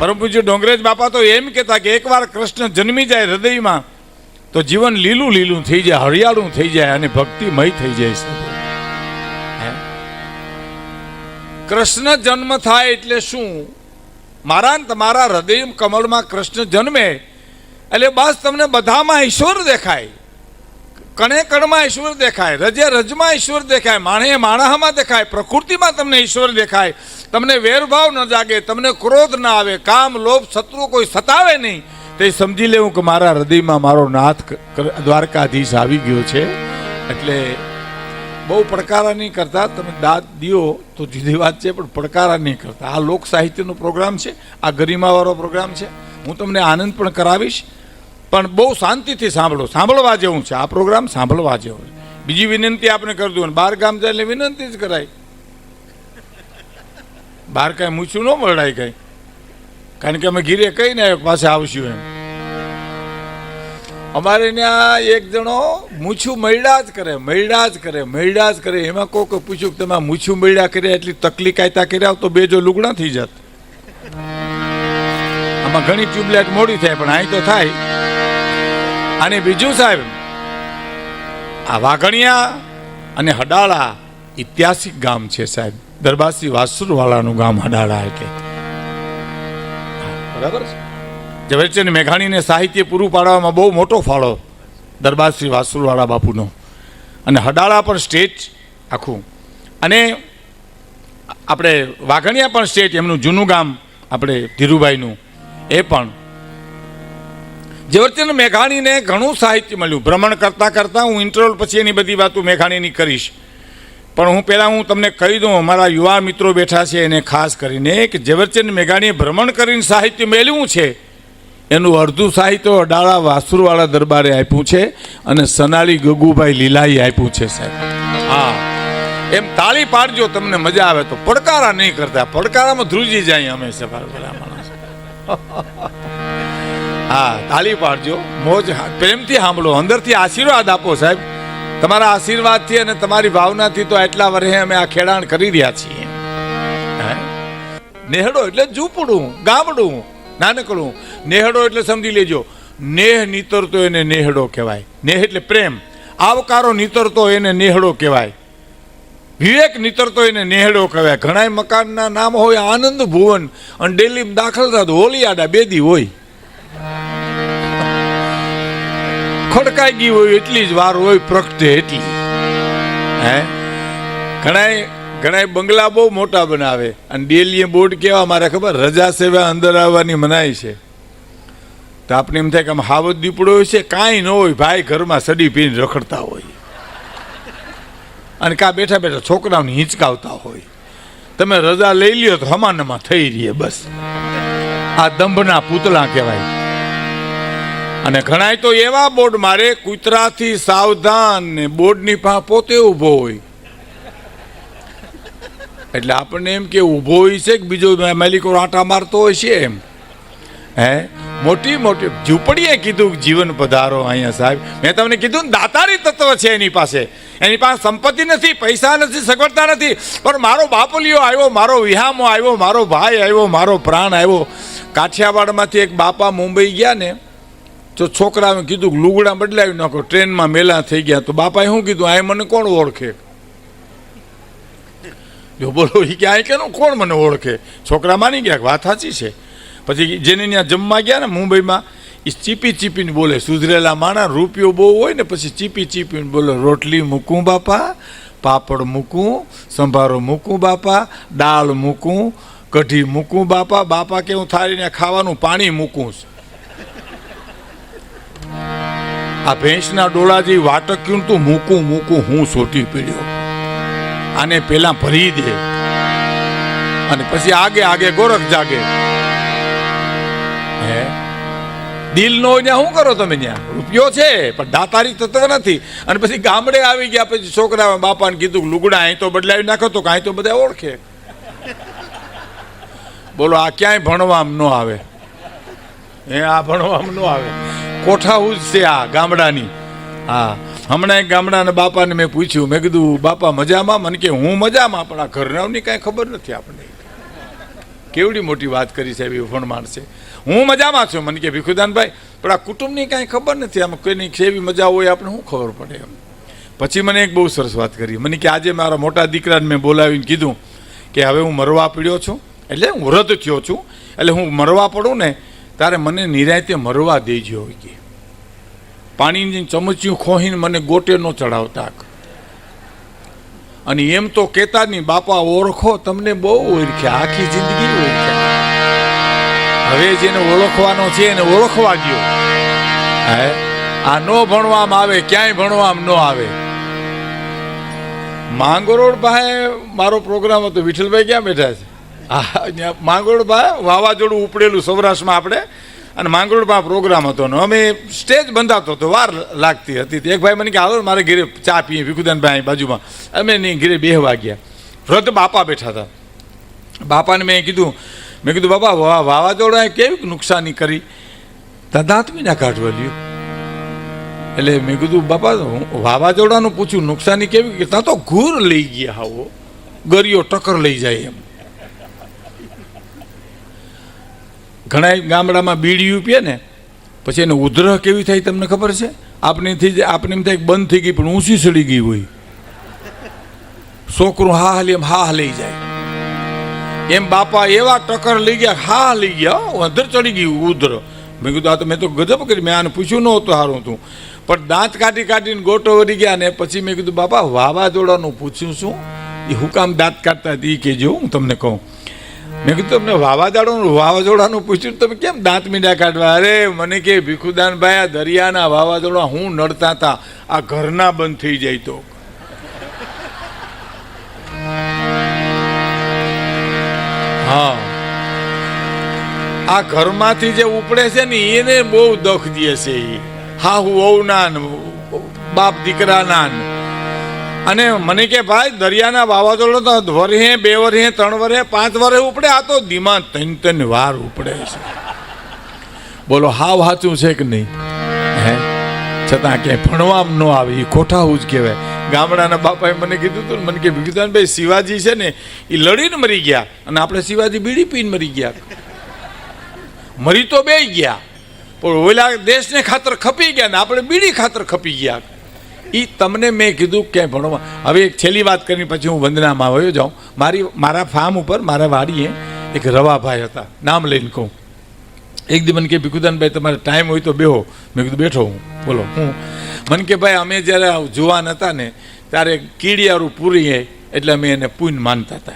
પરમ ડોંગરેજ બાપા તો એમ કહેતા કે એકવાર કૃષ્ણ જન્મી જાય હૃદયમાં, તો જીવન લીલું લીલું થઈ જાય, હરિયાળું થઈ જાય અને ભક્તિમય થઈ જાય છે. કૃષ્ણ જન્મ થાય એટલે શું? મારા તમારા હૃદય કમળમાં કૃષ્ણ જન્મે, એટલે બસ તમને બધામાં ઈશ્વર દેખાય. કણે કણમાં ઈશ્વર દેખાય, રજે રજમાં ઈશ્વર દેખાય માણે માણસમાં દેખાય, પ્રકૃતિમાં તમને ઈશ્વર દેખાય. તમને વેરભાવ ન જાગે, તમને ક્રોધ ના આવે, કામ, લોભ, શત્રુ કોઈ સતાવે નહીં, તે સમજી લેવું કે મારા હૃદયમાં મારો નાથ દ્વારકાધીશ આવી ગયો છે. એટલે બહુ પડકારા નહીં કરતા, તમે દાદ દિયો તો જુદી વાત છે, પણ પડકારા નહીં કરતા. આ લોક સાહિત્યનો પ્રોગ્રામ છે, આ ગરિમાવાળો પ્રોગ્રામ છે. હું તમને આનંદ પણ કરાવીશ, પણ બહુ શાંતિથી સાંભળો. સાંભળવા જેવું છે. આ પ્રોગ્રામ સાંભળવા જેવો છે. બીજી વિનંતી આપણે કરી દઉં બહાર ગામ જાય એટલે વિનંતી જ કરાય. બહાર કાંઈ મૂછું ન મળાય કાંઈ. કારણ કે અમે ઘીરે કહીને પાસે આવશું એમ. અમારે ત્યાં એક જણો મૂછું મળ્યા જ કરે, મળ્યા જ કરે, મળ્યા જ કરે. એમાં કોક પૂછ્યું કે તમે મૂછું મૈડા કર્યા એટલી તકલીફ કાયતા કર્યા તો બે જો લુગડા થઈ જાત. આમાં ઘણી ટ્યુબલાઇટ મોડી થાય, પણ અહીં તો થાય. અને બીજું સાહેબ, આ વાઘણિયા અને હડાળા ઐતિહાસિક ગામ છે સાહેબ. દરબારસી વાસુરવાળાનું ગામ હડાળા એટલે બરાબર છે? ઝવેરચંદ મેઘાણીને સાહિત્ય પૂરું પાડવામાં બહુ મોટો ફાળો દરબાર શ્રી વાસુરવાળા બાપુનો. અને હડાળા પણ સ્ટેજ આખું. અને આપણે વાઘણિયા પણ સ્ટેજ, એમનું જૂનું ગામ આપણે ધીરુભાઈનું, એ પણ. ઝવેરચંદ મેઘાણીને ઘણું સાહિત્ય મળ્યું. ભ્રમણ કરતાં કરતાં હું ઇન્ટરવલ પછી એની બધી વાતો મેઘાણીની કરીશ. પણ હું પહેલાં હું તમને કહી દઉં અમારા યુવા મિત્રો બેઠા છે એને ખાસ કરીને કે ઝવેરચંદ મેઘાણીએ ભ્રમણ કરીને સાહિત્ય મેળવ્યું છે. એનું અડધું સાહિત્ય અડાળા વાસુરવાળા દરબારે આપ્યું છે અને સનાળી ગગુભાઈ લીલાએ આપ્યું છે સાહેબ. હા. એમ તાળી પાડજો તમને મજા આવે તો. પડકારા નહીં કરતા. પડકારામાં ધ્રુજી જાય અમે પેલા માણસ. હા તાળી પાડજો. મોજ પ્રેમથી સાંભળો. અંદરથી આશીર્વાદ આપો સાહેબ. તમારા આશીર્વાદથી અને તમારી ભાવનાથી તો આટલા વર્ષે અમે આ ખેડાણ કરી રહ્યા છીએ. નેહડો એટલે ઝૂંપડું, ગામડું, નાનકડું. નેહડો એટલે સમજી લેજો, નેહ નીતરતો એને નેહડો કહેવાય. નેહ એટલે પ્રેમ. આવકારો નીતરતો એને નેહડો કહેવાય. વિવેક નીતરતો એને નેહડો કહેવાય. ઘણા મકાનના નામ હોય આનંદ ભુવન અને ડેલી દાખલ થતો હોલિયાડા બેદી હોય. ખડકાઈ ગઈ હોય એટલી જ વાર હોય, પ્રગટે એટલી. હે? ઘણાય ઘણાય બંગલા બહુ મોટા બનાવે. અને ડેલીએ બોર્ડ કેવા, મારે ખબર? રજા સેવા અંદર આવવાની મનાય છે. તો આપણે એમ થાય કે આમ હાવત દીપડો હોય છે, કાંઈ ન હોય, ભાઈ ઘરમાં સડી પીને રખડતા હોય. અને કા બેઠા બેઠા છોકરાઓને હિંચકાવતા હોય. તમે રજા લઈ લ્યો તો હમાનમાં થઈ રહીએ બસ. આ દંભના પૂતળા કહેવાય. અને ઘણાય તો એવા બોર્ડ મારે કૂતરાથી સાવધાન ને બોર્ડની પા પોતે ઊભો હોય. એટલે આપણને એમ કે ઊભો હોય છે કે બીજો માલિકો આટા મારતો હોય છે એમ. હે? મોટી મોટી ઝૂંપડીએ કીધું જીવન પધારો અહીંયા સાહેબ. મેં તમને કીધું ને દાતારી તત્વ છે એની પાસે. એની પાસે સંપત્તિ નથી, પૈસા નથી, સગવડતા નથી. પણ મારો બાપલિયો આવ્યો, મારો વિહામો આવ્યો, મારો ભાઈ આવ્યો, મારો પ્રાણ આવ્યો. કાઠિયાવાડમાંથી એક બાપા મુંબઈ ગયા ને તો છોકરાએ કીધું કે લુગડા બદલાવી નાખો, ટ્રેનમાં મેલા થઈ ગયા. તો બાપાએ શું કીધું? આ મને કોણ ઓળખે? જો બોલો એ કે આ કે કોણ મને ઓળખે? છોકરા માની ગયા વાત સાચી છે. પછી જેને ત્યાં જમવા ગયા ને મુંબઈમાં એ ચીપી ચીપીને બોલે, સુધરેલા માણા રૂપિયો બહુ હોય ને, પછી ચીપી ચીપીને બોલે, રોટલી મૂકું બાપા, પાપડ મૂકું, સંભારો મૂકું બાપા, દાળ મૂકું, કઢી મૂકું બાપા બાપા કે હું થાળીને ખાવાનું પાણી મૂકું આ ભેંસના ડોળાથી વાટક્યું તું મૂકું મૂકું, હું સોટી પીડ્યો. આને પેલા ભરી દે. અને પછી આગે આગે ગોરખ જાગે. હે? દિલ નો ત્યાં શું કરો તમે ત્યાં? રૂપિયો છે, પણ દાતારી તત્વ નથી. અને પછી ગામડે આવી ગયા, પછી છોકરા બાપાને કીધું લુગડા અહીં તો બદલાવી નાખો, તો કાંઈ તો બધા ઓળખે. બોલો, આ ક્યાંય ભણવામાં ન આવે? એ આ ભણવામાં ન આવે. કોઠાહૂસ છે આ ગામડાની. હા, હમણાં એક ગામડાના બાપાને મેં પૂછ્યું. મેં કીધું, બાપા, મજામાં? મને કે, હું મજામાં, પણ આ ઘરનાવની કાંઈ ખબર નથી આપણને. કેવડી મોટી વાત કરી સાહેબ એ ફોન માણસે હું મજામાં છું. મને કે, ભીખુદાનભાઈ, પણ આ કુટુંબની કાંઈ ખબર નથી. આમ કોઈની કેવી મજા હોય આપણે શું ખબર પડે એમ? પછી મને એક બહુ સરસ વાત કરી. મને કે, આજે મારા મોટા દીકરાને મેં બોલાવીને કીધું કે, હવે હું મરવા પડ્યો છું. એટલે હું રદ થયો છું. એટલે હું મરવા પડું ને તારે મને નિરાયતે મરવા દેજો કે. પાણીની ચમચીઓ ખોહીને મને ગોટે ન ચડાવતા અને એમ તો કહેતા નહીં બાપા ઓળખો, તમને બહુ ઓળખ્યા, આખી જિંદગી ઓળખ્યા. હવે જેને ઓળખવાનો છે, એને ઓળખવા ગયો હે? આ ન ભણવામાં આવે, ક્યાંય ભણવામાં ન આવે. માંગરોળ ભાઈ મારો પ્રોગ્રામ હતો, વિઠ્ઠલભાઈ ક્યાં બેઠા છે? હા ત્યાં માંગરોળ વાવાઝોડું ઉપડેલું સૌરાષ્ટ્રમાં આપણે. અને માંગરોળમાં પ્રોગ્રામ હતો ને. અમે સ્ટેજ બંધાતો હતો, વાર લાગતી હતી. એક ભાઈ મને કે, હાલો, મારે ઘરે ચા પીએ. વિકુદાનભાઈ બાજુમાં. અમે નહીં ઘરે બેહવા ગયા. વ્રત બાપા બેઠા હતા. બાપાને મેં કીધું મેં કીધું, બાપા વાવાઝોડાએ કેવી નુકસાની કરી? દાંતમી ના કાઢવા લ્યું એટલે મેં કીધું, બાપા, હું વાવાઝોડાનું પૂછ્યું નુકસાની કેવી? ત્યાં તો ઘૂર લઈ ગયા હાવો ગરિયો ટક્કર લઈ જાય એમ. ઘણા ગામડામાં બીડીયું પીએ ને, પછી એને ઉધરહ કેવી થાય તમને ખબર છે? આપણીથી જ આપણી થાય બંધ થઈ ગઈ, પણ ઊંચી સડી ગઈ હોય. છોકરું હા હાલી, એમ હા લઈ જાય. એમ બાપા એવા ટક્કર લઈ ગયા હા લઈ ગયા અંદર ચડી ગયું ઉધર મેં કીધું, આ તો મેં તો ગજબ કરી, મેં આને પૂછ્યું નહોતું સારું હતું. પણ દાંત કાઢી કાઢીને ગોટો વળી ગયા ને, પછી મેં કીધું, બાપા, વાવાઝોડાનું પૂછ્યું શું? એ હું કામ દાંત કાઢતા હતી એ કહેજો, હું તમને કહું. મેં કીધું તમને વાવાઝોડાનું વાવાઝોડાનું પૂછ્યું તમે કેમ દાંત મીંડા કાઢવા? અરે, મને કે ભીખુદાનભાઈ, આ દરિયાના વાવાઝોડા હું નડતા હતા. આ ઘરના બંધ થઈ જાય તો. હા. આ ઘરમાંથી જે ઉપડે છે ને, એને બહુ દખ દે છે હા, હું વહુના નાન બાપ દીકરા ને અને મને કે ભાઈ, દરિયાના વાવાઝોડો તો વરહે, બે વરહે, ત્રણ વરહે, પાંચ વરહે ઉપડે, આ તો ધીમા ત્રણ ત્રણ વાર ઉપડે છે. બોલો, હાવ હાચું છે કે નહીં? હે? છતાં ક્યાંય ભણવામાં ન આવે, એ ખોટાવું જ કહેવાય. ગામડાના બાપાએ મને કીધું હતું મને કે ભાઈ શિવાજી છે ને, એ લડીને મરી ગયા અને આપણે શિવાજી બીડી પીને મરી ગયા. મરી તો બે ગયા, પણ ઓલા દેશને ખાતર ખપી ગયા ને, આપણે બીડી ખાતર ખપી ગયા. એ તમને મેં કીધું ક્યાંય ભણવા. હવે એક છેલ્લી વાત કરીને પછી હું વંદનામાં વયો જાઉં. મારી, મારા ફાર્મ ઉપર, મારા વાડીએ એક રવાભાઈ હતા. નામ લઈને કહું. એક દી મને કે, ભીખુદાનભાઈ, તમારે ટાઈમ હોય તો બેહો. મેં કીધું, બેઠો હું. બોલો, હું? મને કે, ભાઈ, અમે જ્યારે જુવાન હતા ને, ત્યારે કીડિયારું પૂરીએ એટલે અમે એને પૂન માનતા હતા.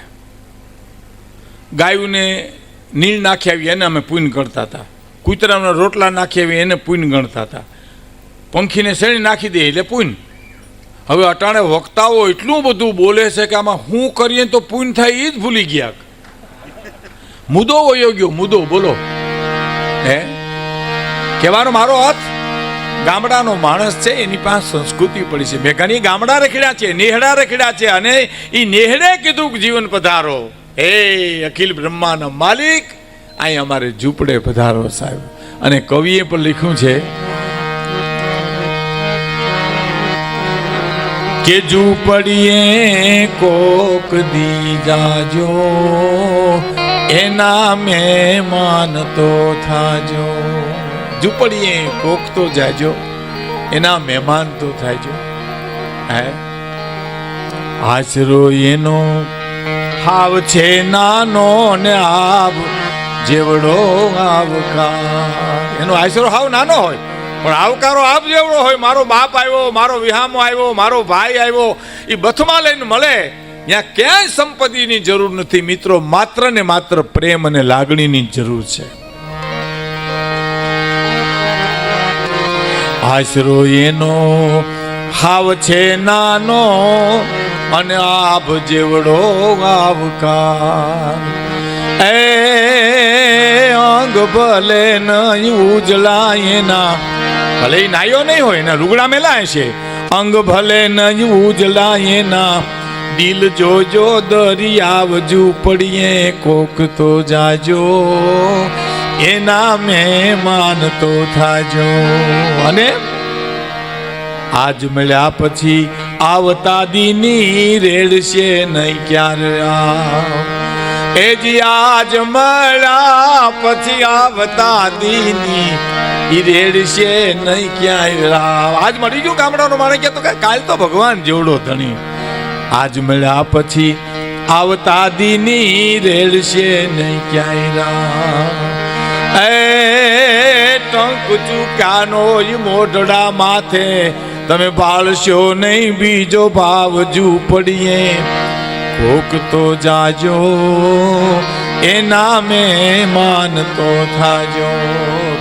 ગાયુંને નીણ નાખી આવી એને અમે પૂન ગણતા હતા. કૂતરાના રોટલા નાખી આવી એને પૂન ગણતા હતા. પંખીને શેણી નાખી દે એટલે પૂન. હવે અટાણે વક્તાઓ એટલું બધું બોલે છે કે આમાં હું કરીએ તો પૂન થાય એ જ ભૂલી ગયા. મુદ્દો વયો ગયો, મુદ્દો, બોલો. હે? કહેવાનો મારો અર્થ? ગામડાનો માણસ છે, એની પાસે સંસ્કૃતિ પડી છે. મેં ઘણી ગામડા રખડ્યા છે, નેહડા રખડ્યા છે અને એ નેહડે કીધું જીવન પધારો. હે, અખિલ બ્રહ્માના માલિક અહીં અમારે ઝૂંપડે પધારો સાહેબ. અને કવિએ પણ લખ્યું છે કે ઝૂંપડીએ કોક દી જાજો. એના મહેમાન તો થાજો. ઝૂંપડીએ કોક તો જાજો. એના મહેમાન તો થાજો. હે? આશરો એનો હાવ છે નાનો ને આવ. જેવડો આવકાર એનો આશરો હાવ નાનો હોય. પણ આવકારો આપ જેવડો હોય, મારો બાપ આવ્યો, મારો વિહામો આવ્યો, મારો ભાઈ આવ્યો એ બથમાં લઈને મળે. ત્યાં ક્યાંય સંપત્તિની જરૂર નથી. મિત્રો, માત્ર ને માત્ર પ્રેમ અને લાગણીની જરૂર છે. આશરો એનો, હાવ છે નાનો, અને આભ જેવડો આવકાર. એ અંગ ભલે નહીં ઉજળા એના ભલે નાયો નહીં હોય ને લુગડા મેલા છે. અંગ ભલે નહીં ઉજલા એના દિલ જોજો દરિયાવ ઝૂંપડીએ, કોક તો જાજો, એના મહેમાન તો થાજો. અને આજ મળ્યા પછી આવતા દીની રેડશે નહીં ક્યારે આવ એ જી, આજ મળ્યા પછી આવતા દીની. ઈ રેડશે નહીં ક્યાંય રાવ આજ મળી ગયું ગામડાનો? માણે કે કાલ તો ભગવાન જેવડો ધણી. આજ મળ્યા પછી આવતા દીની રેડશે નહીં ક્યાંય રાવ એ ટંક ચૂક્યાનો ઈ મોઢડા માથે. તમે પાળશો નહીં, બીજો ભાવ જુ કોક તો જાજો એના મેં માનતો થાજો.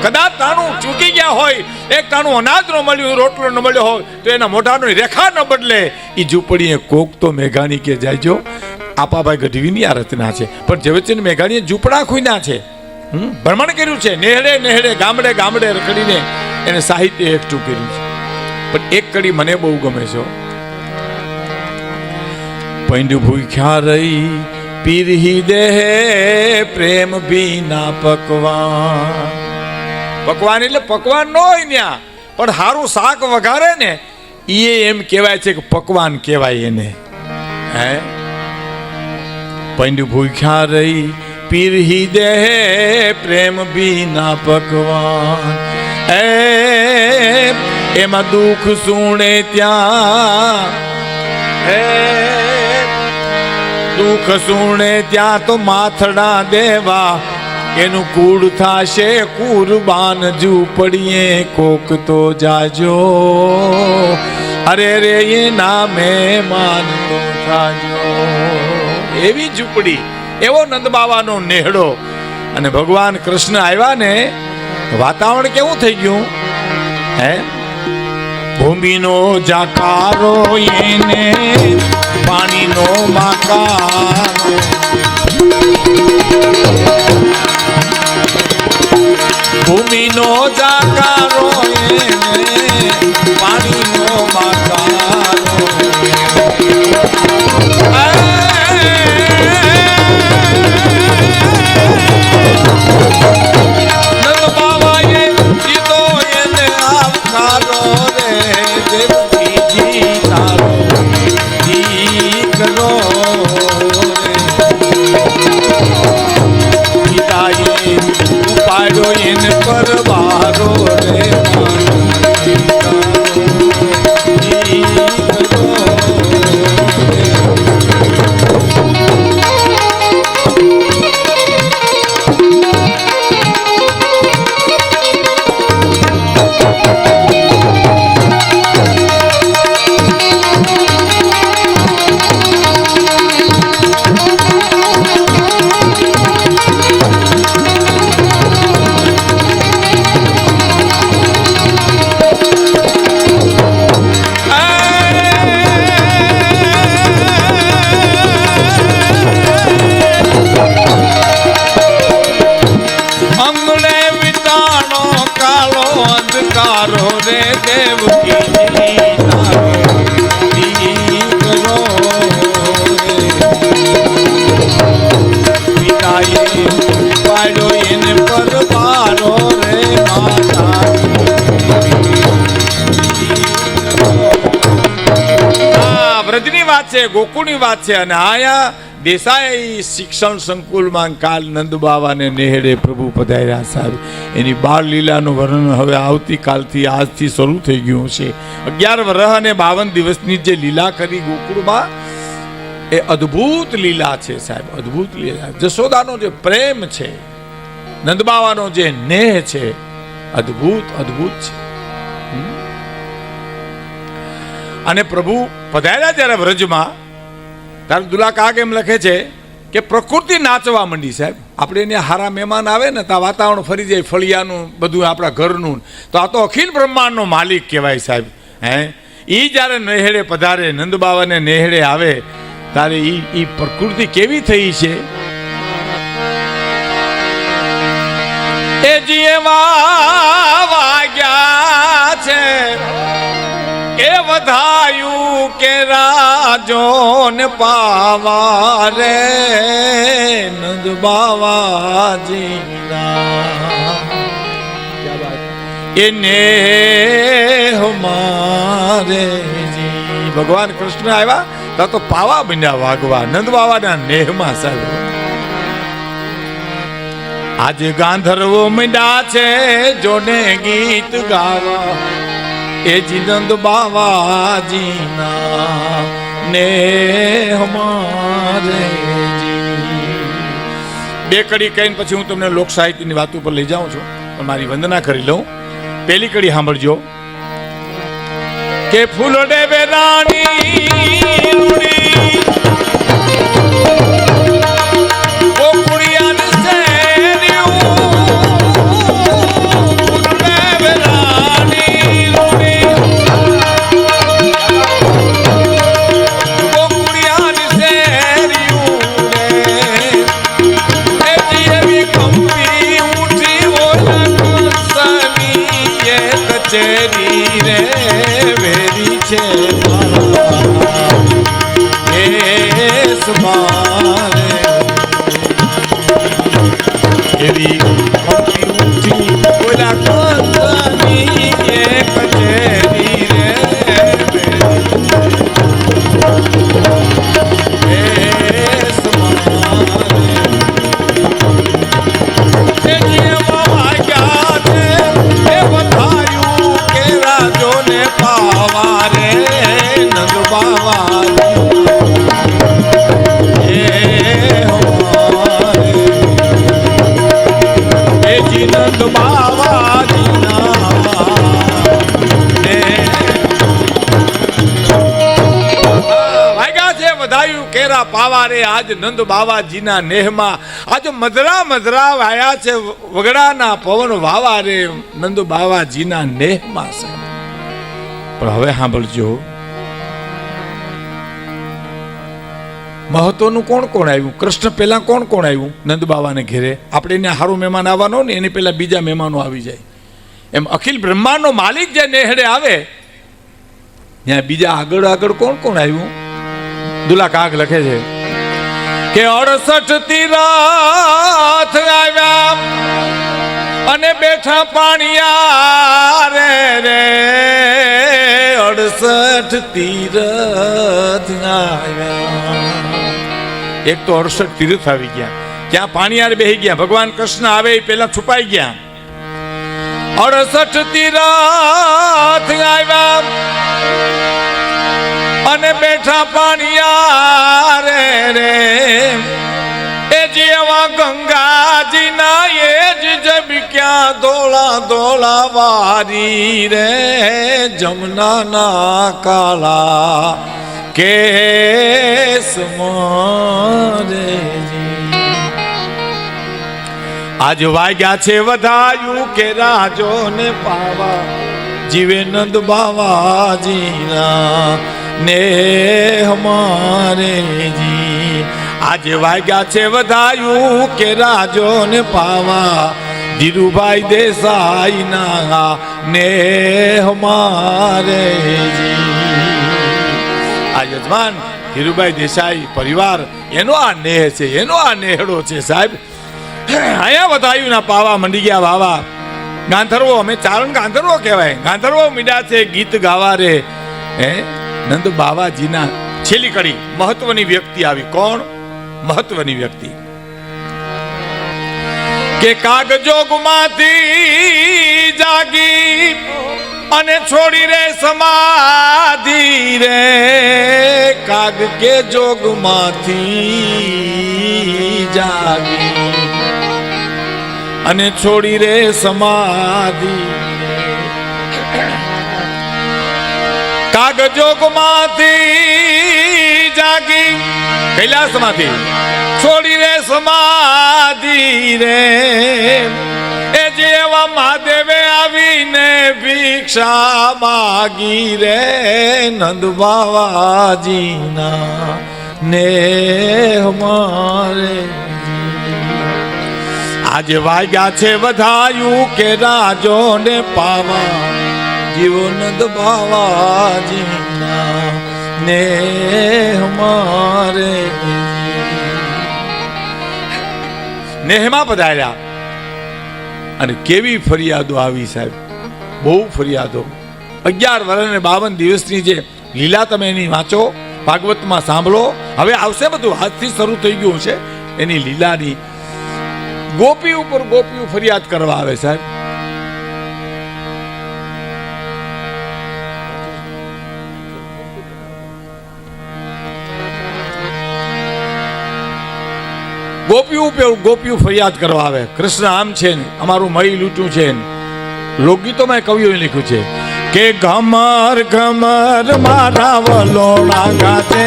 કદાચ તાણું ચૂકી ગયા હોય, એક તાણું અનાજ ન મળ્યું રોટલો ન મળ્યો હોય, તો એના મોઢાનો રેખા ન બદલે. એ ઝૂંપડીએ કોક તો મેઘાણી કે જાજો આપાભાઈ ગઢવીની આ રચના છે. પણ ઝવેરચંદ મેઘાણીએ ઝૂંપડા ખુઈના છે. ભ્રમણ કર્યું છે. નેહડે નેહડે ગામડે ગામડે રખડીને એને સાહિત્ય એકઠું કર્યું છે. પણ એક કડી મને બહુ ગમે છે. પૈંડ ભૂખ્યા રહી પીરહી દે પ્રેમ બીના પકવાન. પકવાન એટલે પકવાન ન હોય ત્યાં પણ સારું શાક વઘારે ને એ એમ કહેવાય છે કે પકવાન કહેવાય એને. હે? પૈંડ ભૂખ્યા રહી પીરહી દે પ્રેમ બીના પકવાન. એ, એમાં દુઃખ સુણે ત્યાં, હે? દુઃખ સુણે ત્યાં તો માથડા દેવા. એનું કુળ થાશે, કુરબાન ઝૂંપડીએ કોક તો જાજો. અરે રે, એ નામે માનતો થાજો એવી ઝૂંપડી, એવો નંદ બાવાનો નેહડો. અને ભગવાન કૃષ્ણ આવ્યા ને, વાતાવરણ કેવું થઈ ગયું? હે? ભૂમિનો જાકારો એને પાણીનો માકારો. ભૂમિનો જાકારો એને પાણીનો માકારો છે, ગોકુળની વાત છે. અને આયા દેસાઈ શિક્ષણ સંકુલમાં કાલ નંદ બાવાને નેહડે પ્રભુ પધાર્યા સાહેબ. એની બાળ લીલાનું વર્ણન હવે આવતીકાલથી આજથી શરૂ થઈ ગયું છે. અગિયાર વર્ષ અને બાવન દિવસની જે લીલા કરી ગોકુળમાં, એ અદ્ભુત લીલા છે સાહેબ, અદ્ભુત લીલા. જશોદાનો જે પ્રેમ છે નંદબાવાનો જે નેહ છે, અદ્ભુત અદ્ભુત છે. અને પ્રભુ પધાર્યા જ્યારે વ્રજમાં ત્યારે દુલા કાક એમ લખે છે કે પ્રકૃતિ નાચવા માંડી સાહેબ. આપણે એને હારા મહેમાન આવે ને તો વાતાવરણ ફરી જાય, ફળિયાનું, બધું આપણા ઘરનું. તો આ તો અખિલ બ્રહ્માંડનો માલિક કહેવાય સાહેબ. હે? એ જ્યારે નેહડે પધારે, નંદ બાવાને નેહડે આવે, ત્યારે એ એ પ્રકૃતિ કેવી થઈ છે? એ જીવા વાગ્યા છે. એ વધાયું કે રાજો ને પાવા રે નંદ બાવાજી એને હમારે ભગવાન કૃષ્ણ આવ્યા, તો તો પાવા બન્યા વાગવા નંદ બાવાના નેહમાં સાહેબ. આજે ગાંધર્વો મીંડા છે, જોને ગીત ગાવા. એ જીનંદ બાવાજીના ને હમારે બે કડી કહીને પછી હું તમને લોક સાહિત્યની વાત ઉપર લઈ જાઉં છું, પણ મારી વંદના કરી લઉં. પેલી કડી સાંભળજો. કે ફૂલડે વેરાણી એવી આજ નંદ બાવાજીના નેહમાં, આજે મધરા મધરા વાયા છે વગડાના પવન વાવા રે નંદ બાવાજીના નેહમાં છે પણ હવે સાંભળજો. મહત્વનું કોણ કોણ આવ્યું? કૃષ્ણ પહેલા કોણ કોણ આવ્યું? નંદ બાવાને ઘેરે. આપણે એને સારું મહેમાન આવવાનો ને એની પહેલા બીજા મહેમાનો આવી જાય. એમ અખિલ બ્રહ્માંડનો માલિક જે નેહડે આવે, ત્યાં બીજા આગળ આગળ કોણ કોણ આવ્યું? દુલા કાક લખે છે. કે અડસઠ તીરથ આવ્યા અને બેઠા પાણીયા રે રે અડસઠ તીરથ આવ્યા. એક તો અડસઠ તીર્થ આવી ગયા. ક્યાં પાણીયાર બેહી ગયા. ભગવાન કૃષ્ણ આવે એ પહેલા છુપાઈ ગયા. અડસઠ તીરથ આવ્યા. અને બેઠા પાણિયા રે રે. એ જેવા ગંગાજી ના એ જ જબ ક્યાં ધોળા ધોળા વારી રે. જમના ના કાળા કેસ મોરે આજ વાગ્યા છે, વધાયું કે રાજો ને પાવા. જીવે નંદ બાવાજીના ને હમારે જી. આજે વાગ્યા છે વધાયું કે રાજો ને પાવા. ધીરુભાઈ દેસાઈ ના ને હમારે જી. આ યજમાન ધીરુભાઈ દેસાઈ પરિવાર, એનો આ નેહ છે, એનો આ નેહડો છે સાહેબ. અહીંયા વધાયું ના પાવા મંડી ગયા વાવા. ગાંધર્વો, અમે ચારણ ગાંધર્વો કહેવાય. ગાંધર્વો મીડા છે, ગીત ગાવા રે. હે? નંદ બાવાજીના છેલ્લી કડી, મહત્વની વ્યક્તિ આવી. કોણ? મહત્વની વ્યક્તિ. કે કાગજોગમાંથી જાગી અને છોડી રે, સમાધિ રે. કાગ કે જોગમાંથી જાગી. અને છોડી રે સમાધિ. કાગજોગમાંથી જાગી કૈલાસમાંથી છોડી રે સમાધિ રે. એ જેવા મહાદેવે આવીને ભિક્ષા માગી રે નંદ બાવાજીના ને મારે. આજે વાગ્યા છે વધાયું કે રાજો ને પાવા, જીવન દબાવાજી ને મારે નેહમાં પધાર્યા. અને કેવી ફરિયાદો આવી સાહેબ. બહુ ફરિયાદો. અગિયાર વર્ષ ને બાવન દિવસની જે લીલા તમે એની વાંચો, ભાગવતમાં સાંભળો. હવે આવશે બધું. હાથથી શરૂ થઈ ગયું છે એની લીલાની ગોપી ઉપર ગોપીઓ ફરિયાદ કરવા આવે સાહેબ. ગોપીઓ ગોપીઓ ફરિયાદ કરવા આવે. કૃષ્ણ આમ છે ને, અમારું મહી લૂંટ્યું છે ને. લોકગીતોમાં કવિઓએ લખ્યું છે કે ઘમર ગમર મારા વલોણા ગાતે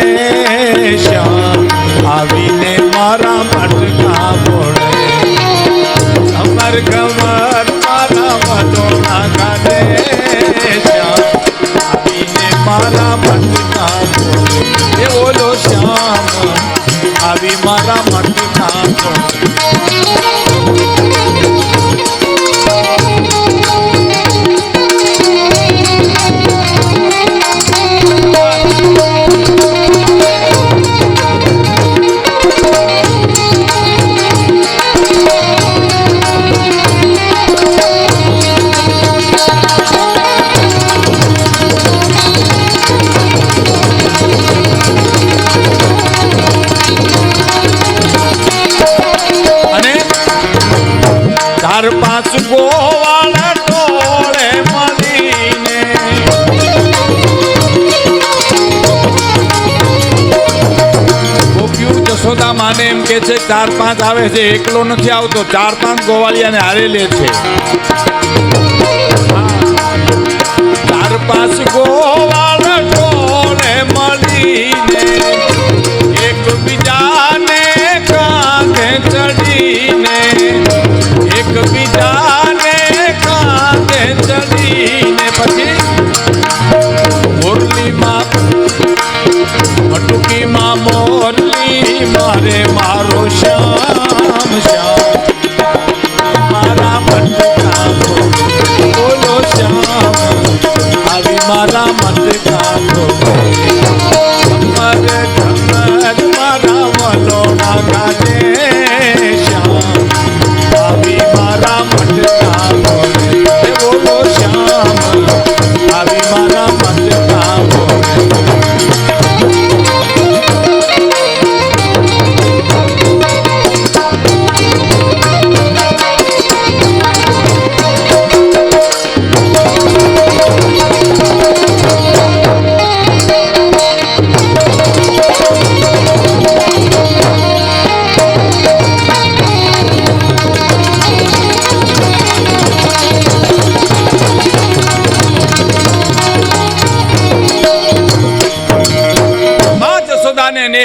શ્યામ આવીને મારા મટકા બોલે ઘમર ઘમર મારા વલોણા ગાતે શ્યામ આવીને મારા બોલે એ બોલો કે છે, ચાર પાંચ આવે છે, એકલો નથી આવતો, ચાર પાંચ ગોવાળિયાને હારે લે છે. ચાર પાંચ ગોવાળા ટોળે મળીને? મારો શ્યામ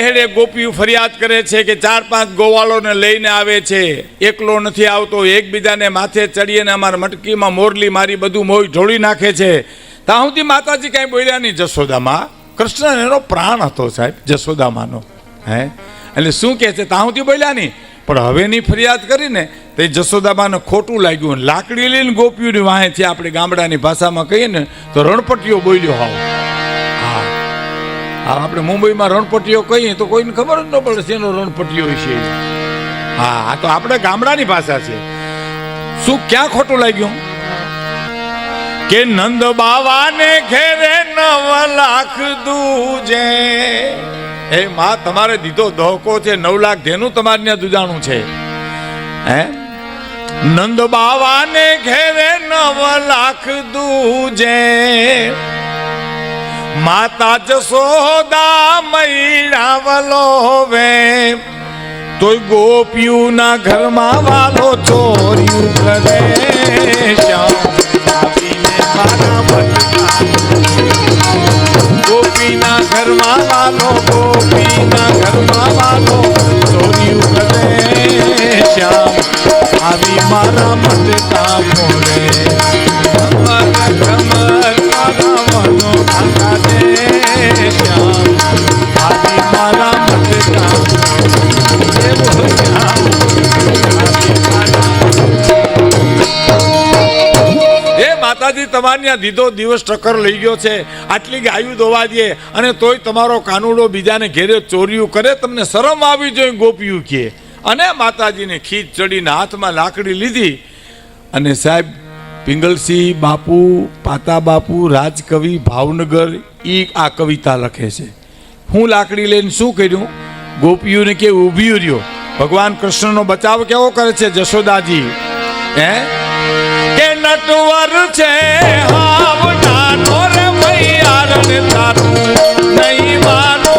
નેહડે ગોપીઓ ફરિયાદ કરે છે કે ચાર પાંચ ગોવાળોને લઈને આવે છે. એકલો નથી આવતો, એકબીજાને માથે ચડીને અમારા મટકીમાં મોરલી મારી બધું મોય ઢોળી નાખે છે. ત્યાં સુધી માતાજી કાંઈ બોલ્યા નહીં જશોદામાં. કૃષ્ણ એનો પ્રાણ હતો સાહેબ, જશોદામાનો. હે? એટલે શું કહે છે? ત્યાં સુધી બોલ્યા નહીં. પણ હવેની ફરિયાદ કરીને તે જશોદાબાને ખોટું લાગ્યું લાકડી લઈને ગોપીઓની વાંહેથી આપણે ગામડાની ભાષામાં કહીએ ને તો રણપટીઓ બોલ્યો હાવ. આપણે મુંબઈમાં રણપટીઓ કહીએ તો કોઈને ખબર જ ન પડે શેનો રણપટીઓ છે હા, આ તો આપણે ગામડાની ભાષા છે. શું ક્યાં ખોટું લાગ્યું? કે નંદ બાવાને ઘેરે નવ લાખ દૂજે. એ માં, તમારે દીધો ધોકો છે, નવ લાખ ધેનું તમારે ત્યાં દુજાણું છે. હે? નંદ બાવાને ઘેરે નવ લાખ દૂજે. માતા જશોદા મૈડા વલોવે તોય ગોપિયુના ઘરમાં વાલો ચોર્યું કરે ગોપીના ઘરમાં વાલો, ગોપીના ઘરમાં વાલો ચોર્યું કરે શ્યામ, આવી મારા મટકા મોરે. માતાજી, તમારી દીધો દિવસ ટક્કર લઈ ગયો છે. આટલી ગાયું દોવા દે અને તોય તમારો કાનુડો બીજાને ઘેરે ચોર્યું કરે, તમને શરમ આવી જોઈએ ગોપિયું કે. અને માતાજીને ખીચ ચડીને હાથમાં લાકડી લીધી અને સાહેબ પિંગલસિંહ, બાપુ, પાતા બાપુ, રાજકવિ, ભાવનગર એ આ કવિતા લખે છે. હું લાકડી લઈને શું કર્યું? ગોપીઓને કે ઊભી રહ્યો. ભગવાન કૃષ્ણનો બચાવ કેવો કરે છે જશોદાજી? હે? કે નટવર છે હાવ નાનો રે મૈયા રણ તારું નહીં માનું.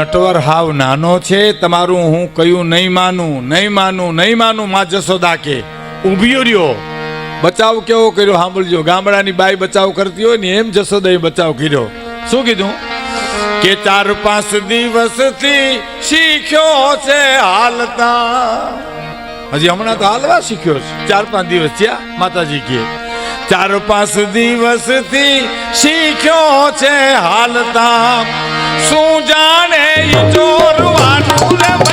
નટવર હાવ નાનો છે, તમારું હું કયું નહીં માનું નહીં માનું નહીં માનું, માં જશોદા કે ઊભી રહ્યો. બચાવ કેવો કર્યો, સાંભળજો. ગામડાની બાઈ બચાવ કરતી હોય ને એમ જશોદાએ બચાવ કર્યો. શું કીધું? કે ચાર પાંચ દિવસથી શીખ્યો છે હાલતા. હજી હમણાં તો હાલવા શીખ્યો છે. ચાર પાંચ દિવસ થયા, માતાજી કે ચાર પાંચ દિવસથી શીખ્યો છે હાલતા. શું જાણે ચોરવાનું